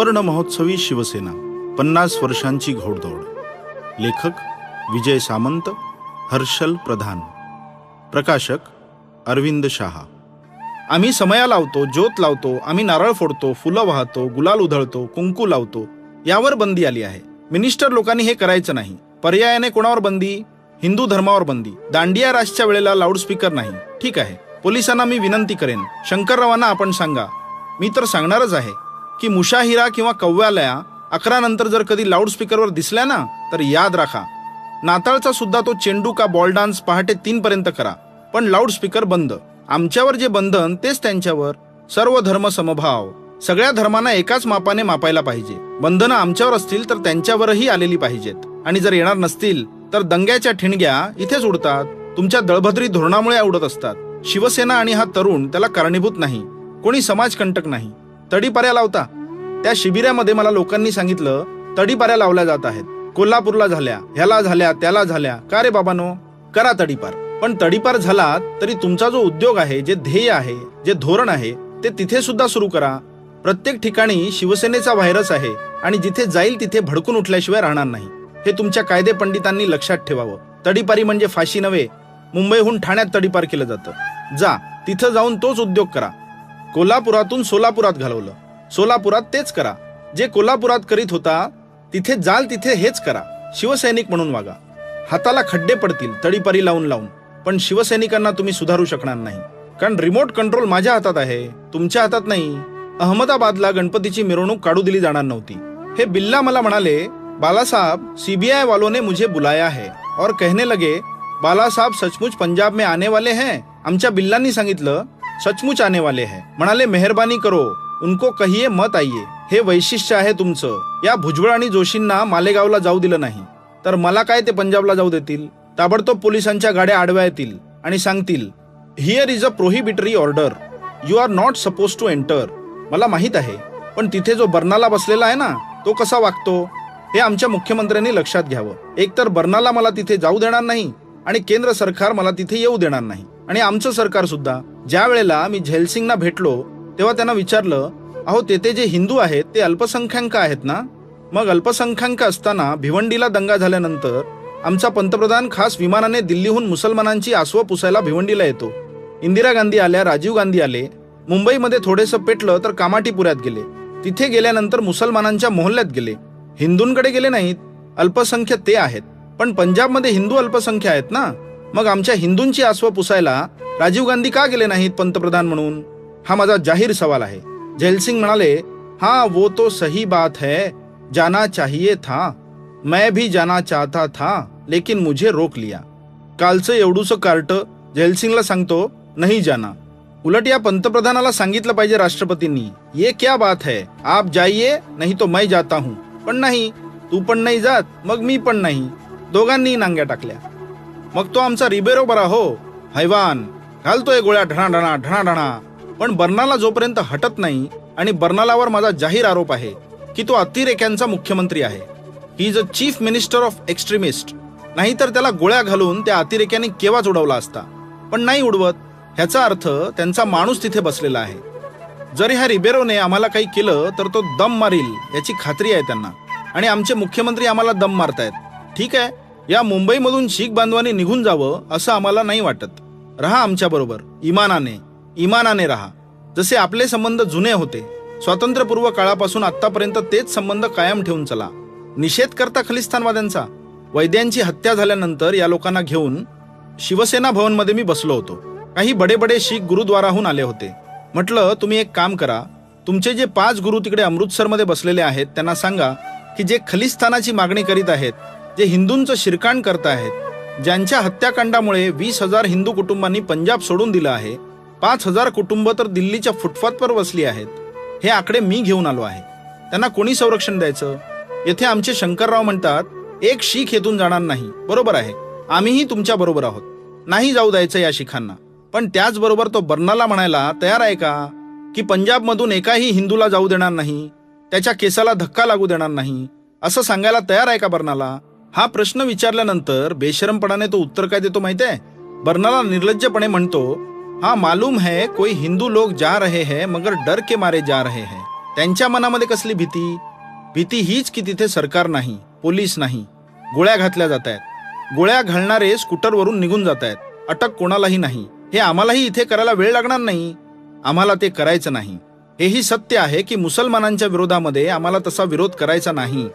सुवर्ण महोत्सवी शिवसेना पन्नास वर्षांची घोडदौड. लेखक विजय सामंत हर्षल प्रधान. प्रकाशक अरविंद शहा. आम्ही समया लावतो ज्योत लावतो आम्ही नारळ फोडतो फुलं वाहतो गुलाल उधळतो कुंकू लावतो. यावर बंदी आली आहे. मिनिस्टर लोकांनी हे करायचं नाही. पर्यायाने कोणावर बंदी? हिंदू धर्मावर बंदी. दांडिया राजच्या वेळेला लाऊडस्पीकर नाही. ठीक आहे. पोलिसांना मी विनंती करेन. शंकररावांना आपण सांगा. मी तर सांगणारच आहे. की मुशाहिरा किंवा कव्वालया अकरा नंतर जर कधी लाऊडस्पीकरवर दिसल्या ना तर याद राखा. नाताळचा सुद्धा तो चेंडू का बॉल डान्स पहाटे तीन पर्यंत करा पण लाऊडस्पीकर बंद. आमच्यावर जे बंधन तेच त्यांच्यावर. सर्व धर्म समभाव. सगळ्या धर्मांना एकाच मापाने मापायला पाहिजे. बंधनं आमच्यावर असतील तर त्यांच्यावरही आलेली पाहिजेत. आणि जर येणार नसतील तर दंग्याच्या ठिणग्या इथेच उडतात. तुमच्या दळभद्री धोरणामुळे उडत असतात. शिवसेना आणि हा तरुण त्याला कारणीभूत नाही. कोणी समाजकंटक नाही. तडीपाऱ्या लावता. त्या शिबिरामध्ये मला लोकांनी सांगितलं तडीपाऱ्या लावल्या जात आहेत. कोल्हापूरला झाल्या ह्याला झाल्या त्याला झाल्या. का रे बाबानो? करा तडीपार. पण तडीपार झाला तरी तुमचा जो उद्योग आहे जे ध्येय आहे जे धोरण आहे ते तिथे सुद्धा सुरू करा. प्रत्येक ठिकाणी शिवसेनेचा व्हायरस आहे आणि जिथे जाईल तिथे भडकून उठल्याशिवाय राहणार नाही. हे तुमच्या कायदे पंडितांनी लक्षात ठेवावं. तडीपारी म्हणजे फाशी नव्हे मुंबईहून ठाण्यात तडीपार केलं जातं. जा तिथं जाऊन तोच उद्योग करा. कोल्हापुरातून सोलापुरात घालवलं. सोलापुरात तेच करा. जे कोल्हापुरात करीत होता तिथे जाल तिथे हेच करा. शिवसैनिक म्हणून वागा. हाताला खड्डे पडतील तडीपारी लावून लावून. पण शिवसैनिकांना तुम्ही सुधारू शकणार नाही. कारण रिमोट कंट्रोल माझ्या हातात आहे तुमच्या हातात नाही. अहमदाबादला गणपतीची मिरवणूक काढू दिली जाणार नव्हती. हे बिल्ला मला म्हणाले बालासाहेब सीबीआय सीबीआई वालों ने मुझे बुलाया है. और कहने लगे बालासाहेब सचमुच पंजाब में आने वाले हैं. आमच्या बिल्लांनी सांगितलं सचमुच आने वाले है। म्हणाले मेहरबानी करो उनको कहिये मत आइये हे वैशिष्ट्य आहे तुमचं। या भुजबळ आणि जोशींना मालेगावला जाऊ दिलं नाही. तर मला काय ते पंजाबला जाऊ देतील? ताबडतोब पोलिसांच्या गाड्या आडव्या येतील आणि सांगतील here is a prohibitory order you are not suppose to enter मला माहीत आहे पण तिथे जो बर्नाला बसलेला आहे ना तो कसा वागतो? हे आमच्या मुख्यमंत्र्यांनी लक्षात घ्यावं. एकतर बर्नाला मला तिथे जाऊ देणार नाही आणि केंद्र सरकार मला तिथे येऊ देणार नाही. आणि आमचं सरकार सुद्धा ज्या वेळेला मी झैलसिंगना भेटलो तेव्हा त्यांना विचारलं अहो तेथे जे हिंदू आहेत ते अल्पसंख्याक आहेत ना? मग अल्पसंख्याक असताना भिवंडीला दंगा झाल्यानंतर आमचा पंतप्रधान खास विमानाने दिल्लीहून मुसलमानांची आसवं पुसायला भिवंडीला येतो. इंदिरा गांधी आल्या राजीव गांधी आले मुंबईमध्ये थोडेसं पेटलं तर कामाटीपुऱ्यात गेले. तिथे गेल्यानंतर मुसलमानांच्या मोहल्ल्यात गेले. हिंदूंकडे गेले नाहीत अल्पसंख्य ते आहेत. पण पंजाबमध्ये हिंदू अल्पसंख्य आहेत ना? मग आमच्या हिंदूंची आसवं पुसायला राजीव गांधी का गेले नाहीत पंतप्रधान म्हणून? हा माझा जाहीर सवाल आहे. जयलसिंग म्हणाले हा वो तो सही बात है जाना चाहिए था. मैं भी जाना चाहता था लेकिन मुझे रोक लिया. कालचं एवढूसं कार्ट जयलसिंगला सांगतो नाही जाना. उलट या पंतप्रधानाला सांगितलं पाहिजे राष्ट्रपतींनी ये क्या बात है आप जाइए नहीं तो मैं जाता हूं. पण नाही तू पण नाही जात मग मी पण नाही. दोघांनी नांग्या टाकल्या. मग तो आमचा रिबेरो बरा हो हैवान. घालतोय गोळ्या ढणाढणा ढणाढणा पण बर्नाला जोपर्यंत हटत नाही आणि बर्नालावर माझा जाहीर आरोप आहे की तो अतिरेक्यांचा मुख्यमंत्री आहे. He is a chief minister of extremist नाहीतर त्याला गोळ्या घालून त्या अतिरेक्याने केव्हाच उडवला असता? पण नाही उडवत. ह्याचा अर्थ त्यांचा माणूस तिथे बसलेला आहे. जर ह्या रिबेरोने आम्हाला काही केलं तर तो दम मारील याची खात्री आहे त्यांना. आणि आमचे मुख्यमंत्री आम्हाला दम मारतायत. ठीक आहे? या मुंबईमधून शीख बांधवांनी निघून जावं असं आम्हाला नाही वाटत. रहा आमच्याबरोबर इमानाने इमानाने राहा. जसे आपले संबंध जुने होते स्वातंत्र्यपूर्व काळापासून आतापर्यंत तेच संबंध कायम ठेवून चला. निषेध करता खलिस्तानवाद्यांचा. वैद्यांची हत्या झाल्यानंतर या लोकांना घेऊन शिवसेना भवनमध्ये मी बसलो होतो. काही बडे बडे शीख गुरुद्वाराहून आले होते. म्हटलं तुम्ही एक काम करा. तुमचे जे पाच गुरु तिकडे अमृतसरमध्ये बसलेले आहेत त्यांना सांगा की जे खलिस्तानाची मागणी करीत आहेत जे हिंदूंचं शिरकाण करत आहेत ज्यांच्या हत्याकांडामुळे वीस हजार हिंदू कुटुंबांनी पंजाब सोडून दिलं आहे पाच हजार कुटुंब तर दिल्लीच्या फुटपाथवर वसली आहेत. हे आकडे मी घेऊन आलो आहे. त्यांना कोणी संरक्षण द्यायचं? येथे आमचे शंकरराव म्हणतात एक शीख येथून जाणार नाही. बरोबर आहे. आम्हीही तुमच्या बरोबर आहोत. नाही जाऊ द्यायचं या शिखांना. पण त्याचबरोबर तो बर्नाला म्हणायला तयार आहे का? की पंजाबमधून एकाही हिंदूला जाऊ देणार नाही? त्याच्या केसाला धक्का लागू देणार नाही? असं सांगायला तयार आहे का बर्नाला? हा प्रश्न विचारल्यानंतर बेशरमपणाने तो उत्तर काय देतो माहितीये बर्नाला निर्लज्जपणे म्हणतो हा मालूम है कोई हिंदू लोक जा रहे हैं मगर डर के मारे जा रहे हैं. त्यांच्या मनामध्ये कसली भीती? भीती हीच की तिथे सरकार नाही पोलीस नाही गोळ्या घातल्या जात आहेत. गोळ्या घालणारे स्कूटरवरून निघून जात आहेत. अटक कोणालाही नाही. हे आम्हालाही इथे करायला वेळ लागणार नाही. आम्हाला ते करायचं नाही. हेही सत्य आहे की मुसलमानांच्या विरोधामध्ये आम्हाला तसा विरोध करायचा नाही.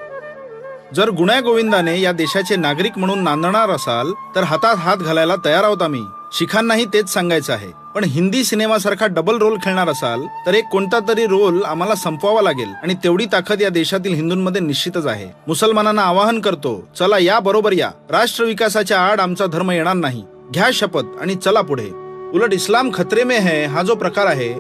जर गुण्यागोविंदाने या देशाचे नागरिक म्हणून नांदणार असाल तर हातात हात घालायला तयार आहोत आम्ही. शिखांनाही तेच सांगायचं आहे. पण हिंदी सिनेमासारखा डबल रोल खेळणार असाल तर एक कोणता तरी रोल आम्हाला संपवावा लागेल. आणि तेवढी ताकद या देशातील हिंदूंमध्ये निश्चितच आहे. मुसलमानांना आवाहन करतो चला या बरोबर या. राष्ट्र विकासाच्या आड आमचा धर्म येणार नाही. घ्या शपथ आणि चला पुढे. उलट इस्लाम खतरे में है हा जो प्रकार आहे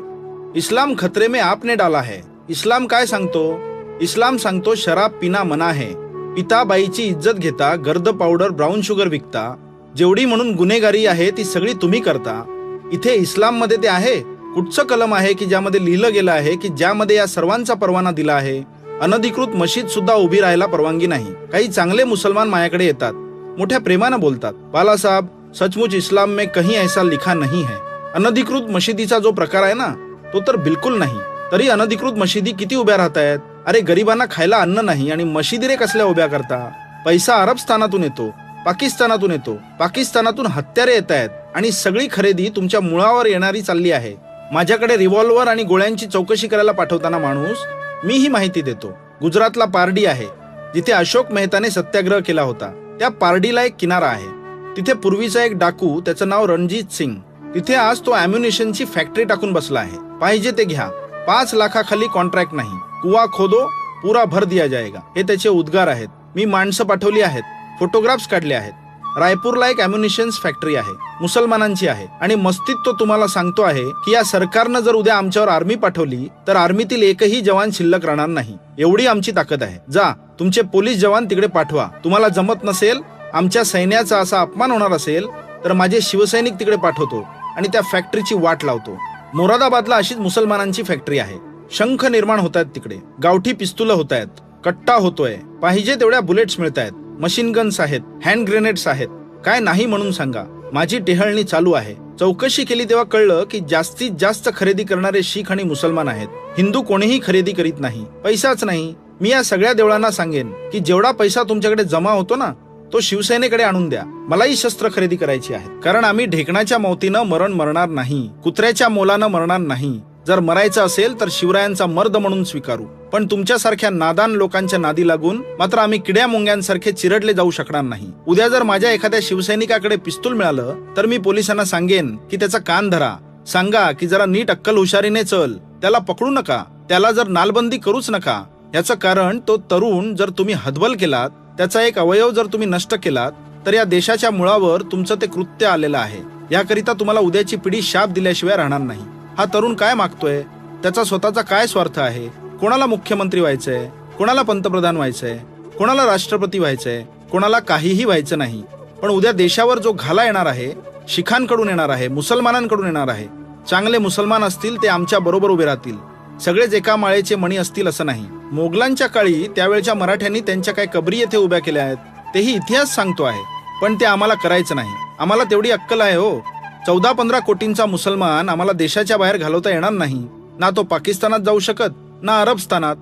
इस्लाम खतरे में आपने डाला है. इस्लाम काय सांगतो? इस्लाम सांगतो शराब पिना मना है. पिता बाईची इज्जत घेता गर्द पावडर ब्राऊन शुगर विकता. जेवढी म्हणून गुन्हेगारी आहे ती सगळी तुम्ही करता. इथे इस्लाममध्ये ते आहे. कुठचं कलम आहे की ज्यामध्ये लिहिलं गेलं आहे की ज्यामध्ये या सर्वांचा परवाना दिला आहे? अनधिकृत मशीद सुद्धा उभी राहायला परवानगी नाही. काही चांगले मुसलमान मायाकडे येतात. मोठ्या प्रेमानं बोलतात. बालासाहेब सचमुच इस्लाम में कहीं ऐसा लिखा नहीं है. अनधिकृत मशिदीचा जो प्रकार आहे ना तो तर बिलकुल नाही. तरी अनधिकृत मशिदी किती उभ्या राहत आहेत अरे गरिबांना खायला अन्न नाही आणि मशिदी रे कसल्या उभ्या करता? पैसा अरब स्थानातून येतो पाकिस्तानातून येतो पाकिस्तानातून हत्यारे येत आहेत आणि सगळी खरेदी तुमच्या मुळावर येणारी चालली आहे. माझ्याकडे रिव्हॉल्वर आणि गोळ्यांची चौकशी करायला पाठवताना माणूस मी ही माहिती देतो. गुजरातला पारडी आहे. जिथे अशोक मेहताने सत्याग्रह केला होता. त्या पारडीला एक किनारा आहे. तिथे पूर्वीचा एक डाकू त्याचं नाव रणजित सिंग. तिथे आज तो अम्युनिशनची फॅक्टरी टाकून बसला आहे. पाहिजे ते घ्या. पाच लाखाखाली कॉन्ट्रॅक्ट नाही. कुवा खोदो पुरा भर दिया जाएगा. हे त्याचे उद्गार आहेत. मी माणसं पाठवली आहेत. फोटोग्राफ्स काढले आहेत. रायपूरला एक अम्युनिशन्स फॅक्टरी आहे. मुसलमानांची आहे. आणि मस्तीत तो तुम्हाला सांगतो आहे की या सरकारनं जर उद्या आमच्यावर आर्मी पाठवली तर आर्मीतील एकही जवान शिल्लक राहणार नाही. एवढी आमची ताकद आहे. जा तुमचे पोलीस जवान तिकडे पाठवा. तुम्हाला जमत नसेल आमच्या सैन्याचा असा अपमान होणार असेल तर माझे शिवसैनिक तिकडे पाठवतो आणि त्या फॅक्टरीची वाट लावतो. मोरादाबादला अशीच मुसलमानांची फॅक्टरी आहे. शंख निर्माण होत आहेत तिकडे. गावठी पिस्तुलं होत आहेत कट्टा होतोय. पाहिजे तेवढ्या बुलेट्स मिळत आहेत मशीन गन्स आहेत. हँड ग्रेनेड्स आहेत. काय नाही म्हणून सांगा. माझी टेहळणी चालू आहे. चौकशी केली तेव्हा कळलं की जास्तीत जास्त खरेदी करणारे शीख आणि मुसलमान आहेत. हिंदू कोणीही खरेदी करीत नाही. पैसाच नाही. मी या सगळ्या देवळांना सांगेन की जेवढा पैसा तुमच्याकडे जमा होतो ना तो शिवसेनेकडे आणून द्या. मलाही शस्त्र खरेदी करायची आहे कारण आम्ही ढेकणाच्या मौतीनं मरण मरणार नाही. कुत्र्याच्या मोलानं मरणार नाही. जर मरायचं असेल तर शिवरायांचा मर्द म्हणून स्वीकारू. पण तुमच्यासारख्या नादान लोकांच्या नादी लागून मात्र आम्ही किड्या मुंग्यांसारखे चिरडले जाऊ शकणार नाही. उद्या जर माझ्या एखाद्या शिवसैनिकाकडे पिस्तूल मिळालं तर मी पोलिसांना सांगेन की त्याचा कान धरा. सांगा की जरा नीट अक्कल हुशारीने चल. त्याला पकडू नका. त्याला जर नालबंदी करूच नका. याचं कारण तो तरुण जर तुम्ही हदबल केलात त्याचा एक अवयव जर तुम्ही नष्ट केलात तर या देशाच्या मुळावर तुमचं ते कृत्य आलेलं आहे. याकरिता तुम्हाला उद्याची पिढी शाप दिल्याशिवाय राहणार नाही. हा तरुण काय मागतोय? त्याचा स्वतःचा काय स्वार्थ आहे? कोणाला मुख्यमंत्री व्हायचंय? कोणाला पंतप्रधान व्हायचंय? कोणाला राष्ट्रपती व्हायचंय? कोणाला काहीही व्हायचं नाही. पण उद्या देशावर जो घाला येणार आहे शिखांकडून येणार आहे मुसलमानांकडून येणार आहे चांगले मुसलमान असतील ते आमच्या बरोबर उभे राहतील. सगळेच एका माळेचे मणी असतील असं नाही. मोगलांच्या काळी त्यावेळच्या मराठ्यांनी त्यांच्या काही कबरी येथे उभ्या केल्या आहेत तेही इतिहास सांगतो आहे. पण ते आम्हाला करायचं नाही. आम्हाला तेवढी अक्कल आहे हो. चौदा पंधरा कोटींचा मुसलमान आम्हाला देशाच्या बाहेर घालवता येणार नाही. ना तो पाकिस्तानात जाऊ शकत ना अरबस्थानात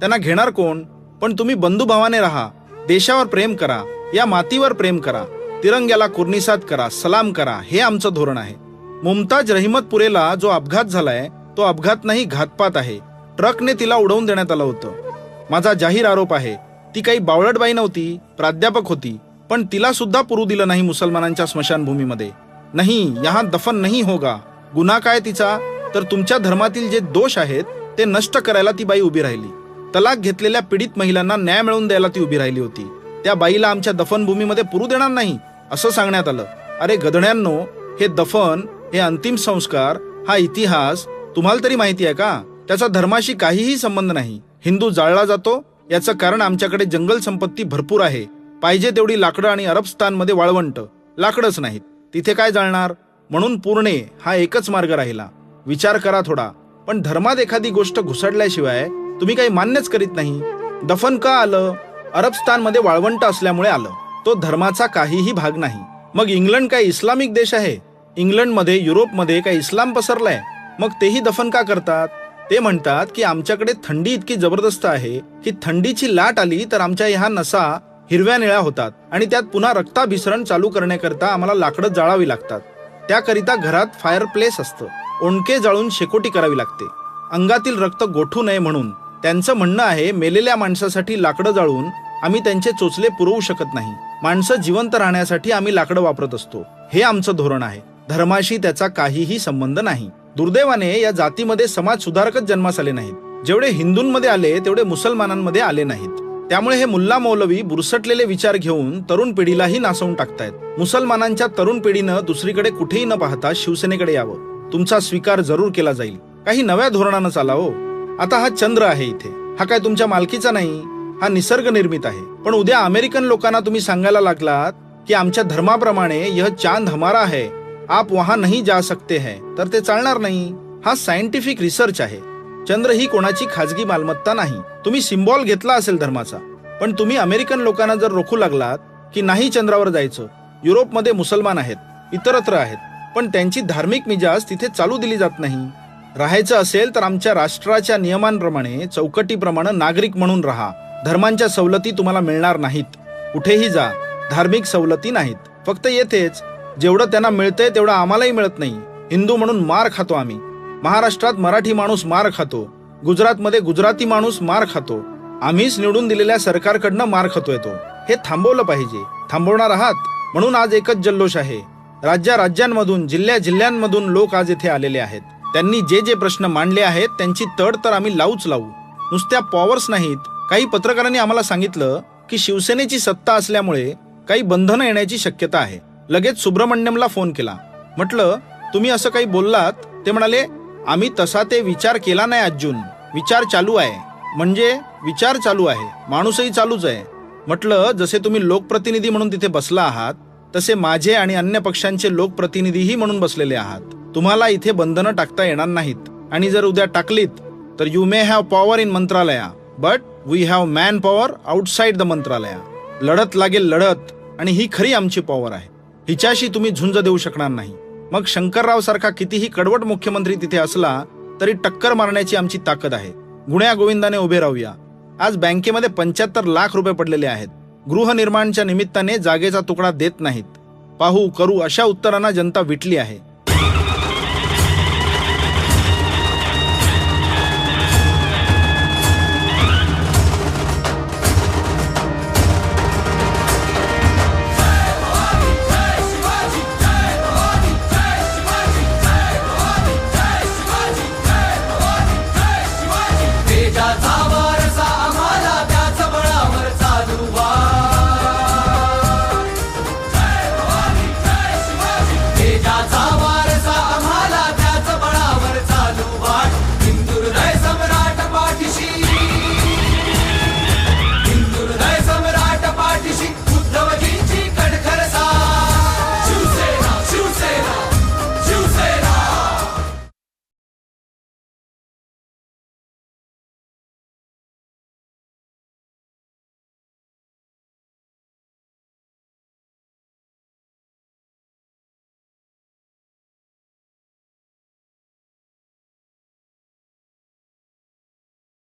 त्यांना घेणार कोण? पण तुम्ही बंधुभावाने राहा. देशावर प्रेम करा. या मातीवर प्रेम करा. तिरंग्याला कुर्निसात करा. सलाम करा. हे आमचं धोरण आहे. मुमताज रहिमतपुरेला जो अपघात झालाय तो अपघात नाही घातपात आहे. ट्रकने तिला उडवून देण्यात आलं होतं. माझा जाहीर आरोप आहे ती काही बावळटबाई नव्हती प्राध्यापक होती पण तिला सुद्धा पुरू दिलं नाही मुसलमानांच्या स्मशानभूमीमध्ये. नाही यहाँ दफन नाही होगा. गुन्हा काय तिचा? तर तुमच्या धर्मातील जे दोष आहेत ते नष्ट करायला ती बाई उभी राहिली. तलाक घेतलेल्या पीडित महिलांना न्याय मिळवून द्यायला ती उभी राहिली होती. त्या बाईला आमच्या दफनभूमीमध्ये पुरू देणार नाही असं सांगण्यात आलं. अरे गधड्यांनो हे दफन हे अंतिम संस्कार हा इतिहास तुम्हाला तरी माहिती आहे का? त्याचा धर्माशी काहीही संबंध नाही. हिंदू जाळला जातो याचं कारण आमच्याकडे जंगल संपत्ती भरपूर आहे. पाहिजे तेवढी लाकडं आणि अरबस्थानमध्ये वाळवंट. लाकडंच नाहीत. तिथे काय जाळणार? म्हणून पूर्णे हा एकच मार्ग राहिला. विचार करा थोडा. पण धर्मात एखादी गोष्ट घुसडल्याशिवाय तुम्ही काही मान्यच करीत नाही. दफन का आलं? अरबस्थानमध्ये वाळवंट असल्यामुळे आलं. तो धर्माचा काहीही भाग नाही. मग इंग्लंड काय इस्लामिक देश आहे? इंग्लंडमध्ये युरोपमध्ये काय इस्लाम पसरलाय? मग तेही दफन का करतात? ते म्हणतात की आमच्याकडे थंडी इतकी जबरदस्त आहे की थंडीची लाट आली तर आमच्या ह्या नसा हिरव्या निळ्या होतात आणि त्यात पुन्हा रक्ताभिसरण चालू करण्याकरता आम्हाला लाकडं जाळावी लागतात. त्याकरिता घरात फायर प्लेस असतं. ओणके जाळून शेकोटी करावी लागते. अंगातील रक्त गोठू नये म्हणून. त्यांचं म्हणणं आहे मेलेल्या माणसासाठी लाकडं जाळून आम्ही त्यांचे चोचले पुरवू शकत नाही. माणसं जिवंत राहण्यासाठी आम्ही लाकडं वापरत असतो. हे आमचं धोरण आहे. धर्माशी त्याचा काहीही संबंध नाही. दुर्दैवाने या जातीमध्ये समाज सुधारकच जन्मास आले नाहीत. जेवढे हिंदूंमध्ये आले तेवढे मुसलमानांमध्ये आले नाहीत. त्यामुळे हे मुल्ला मौलवी बुरसटलेले विचार घेऊन तरुण पिढीलाही नासवून टाकतायत. मुसलमानांच्या तरुण पिढीनं दुसरीकडे कुठेही न पाहता शिवसेनेकडे यावं. तुमचा स्वीकार जरूर केला जाईल. काही नव्या धोरणानं चालावं हो. आता हा चंद्र आहे इथे. हा काय तुमच्या मालकीचा नाही? हा निसर्ग निर्मित आहे. पण उद्या अमेरिकन लोकांना तुम्ही सांगायला लागलात की आमच्या धर्माप्रमाणे यह चांद हमारा है. आप वहां नहीं जा सकते हैं. तर ते चालणार नाही. हा सायंटिफिक रिसर्च आहे. चंद्र ही कोणाची खाजगी मालमत्ता नाही. तुम्ही सिम्बॉल घेतला असेल धर्माचा. पण तुम्ही अमेरिकन लोकांना जर रोखू लागलात की नाही चंद्रावर जायचं युरोपमध्ये मुसलमान आहेत इतरत्र आहेत पण त्यांची धार्मिक मिजाज तिथे चालू दिली जात नाही. राहायचं असेल तर आमच्या राष्ट्राच्या नियमांप्रमाणे चौकटीप्रमाणे नागरिक म्हणून राहा. धर्मांच्या सवलती तुम्हाला मिळणार नाहीत. कुठेही जा. धार्मिक सवलती नाहीत. फक्त येथेच जेवढं त्यांना मिळतंय तेवढं आम्हालाही मिळत नाही. हिंदू म्हणून मार खातो आम्ही. महाराष्ट्रात मराठी माणूस मार खातो. गुजरातमध्ये गुजराती माणूस मार खातो. आम्हीच निवडून दिलेल्या सरकारकडनं मार खातोय तो. हे थांबवलं पाहिजे. थांबवणार आहात म्हणून आज एकच जल्लोष आहे. राज्या राज्यांमधून जिल्ह्या जिल्ह्यांमधून लोक आज येथे आलेले आहेत. त्यांनी जे जे प्रश्न मांडले आहेत त्यांची तड तर आम्ही लावूच लावू. नुसत्या पॉवर्स नाहीत. काही पत्रकारांनी आम्हाला सांगितलं की शिवसेनेची सत्ता असल्यामुळे काही बंधनं येण्याची शक्यता आहे. लगेच सुब्रमण्यमला फोन केला. म्हटलं तुम्ही असं काही बोललात? ते म्हणाले आम्ही तसा ते विचार केला नाही अजून विचार चालू आहे. म्हणजे विचार चालू आहे. माणूसही चालूच आहे. म्हटलं जसे तुम्ही लोकप्रतिनिधी म्हणून तिथे बसला आहात तसे माझे आणि अन्य पक्षांचे लोकप्रतिनिधीही म्हणून बसलेले आहात. तुम्हाला इथे बंधनं टाकता येणार नाहीत. आणि जर उद्या टाकलीत तर you may have power in Mantralaya. But we have manpower outside the Mantralaya. लढत लागेल लढत आणि ही खरी आमची पॉवर आहे. हिच्याशी तुम्ही झुंज देऊ शकणार नाही. मग शंकरराव सारखा कितीही कडवट मुख्यमंत्री तिथे असला तरी टक्कर मारण्याची आमची ताकद आहे. गुण्या गोविंदाने उभे राहूया. आज बँकेमध्ये पंच्याहत्तर लाख रुपये पडलेले आहेत. गृहनिर्माणच्या निमित्ताने जागेचा तुकडा देत नाहीत. पाहू करू अशा उत्तरांना जनता विटली आहे.